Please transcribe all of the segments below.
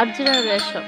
আর্জরা রেশম।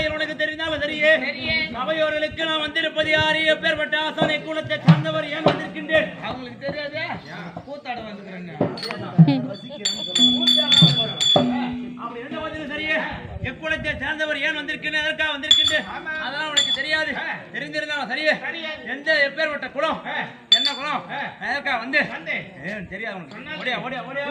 ஏதாயில் உனக்கு தெரிந்தாலும் சரியே சபையோர்களுக்கு நான் வந்திருப்பது யாரு? எப்பேற்பட்ட ஆசானை கூலத்தை சார்ந்தவர் ஏன் வந்திருக்கின்றேன்? அவங்களுக்கு தெரியாதே? கூத்தாட வந்துக்கிறேங்க அப்படி என்ன வந்தது சரியே? எக்குலத்தை சேர்ந்தவர் ஏன் வந்திருக்கின்றேன்? எதற்காக வந்திருக்கின்றேன்? அதெல்லாம் உனக்கு தெரியாது. தெரிந்திருந்தாலும் சரியே. எந்த எப்பேற்பட்ட குலம் என்ன குலம் எதற்காக வந்து ஏன் தெரியாது உனக்கு. ஓடியா ஓடியா ஓடியா.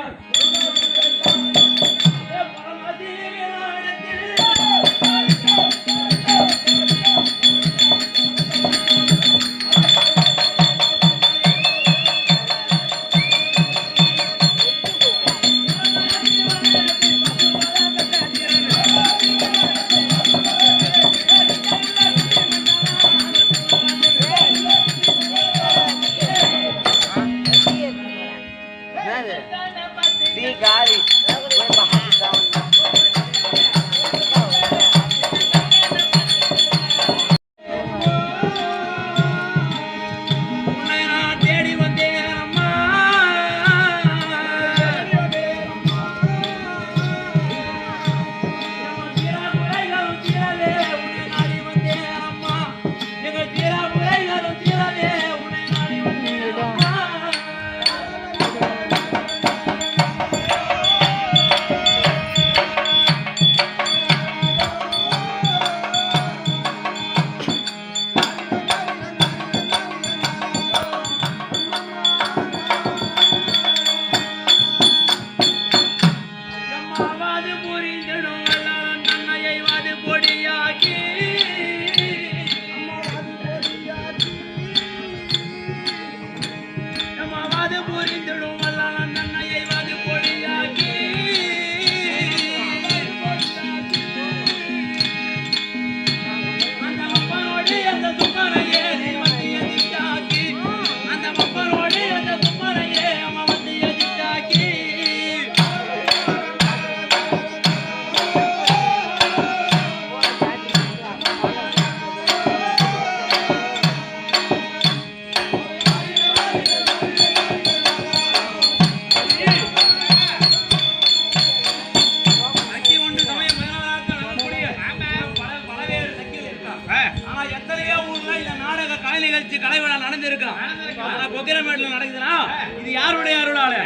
யாருடைய அருள்? ஆளு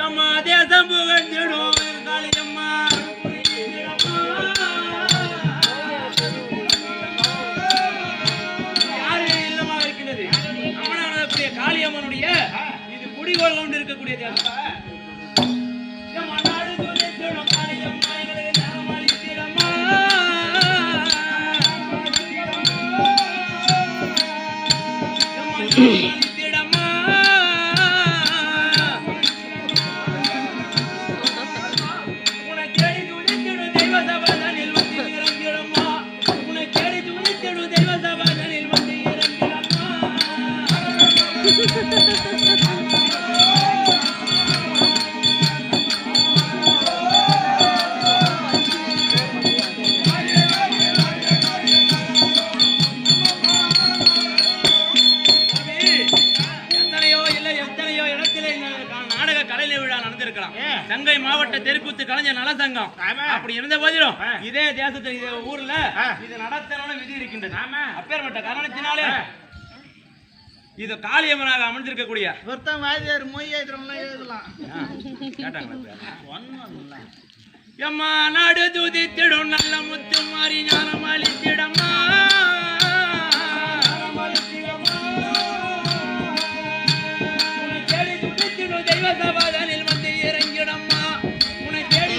அம்மா தேசம் புகழ்ந்துடும் காளியம்மனுடைய இது குடிகோள் கொண்டு இருக்கக்கூடிய Thank you. இடத்துல நாடக கலை விழா நடந்திருக்கலாம். தங்கை மாவட்ட தெருக்கூத்து கலைஞர் நல சங்கம் அப்படி இருந்த போதிலும் இதே தேசத்தில் இதே ஊர்ல இது நடத்தணும்னு விதி இருக்கின்றது. அப்பேற்பட்ட காரணத்தினாலே இது காளியம்மனாக அமர்ந்திருக்கக்கூடிய ஒருத்தன் வாதியார் மொய் எம்மா நாடு துதித்திடும் நல்ல முத்து மாறி ஞானம் அளித்திடம்மா.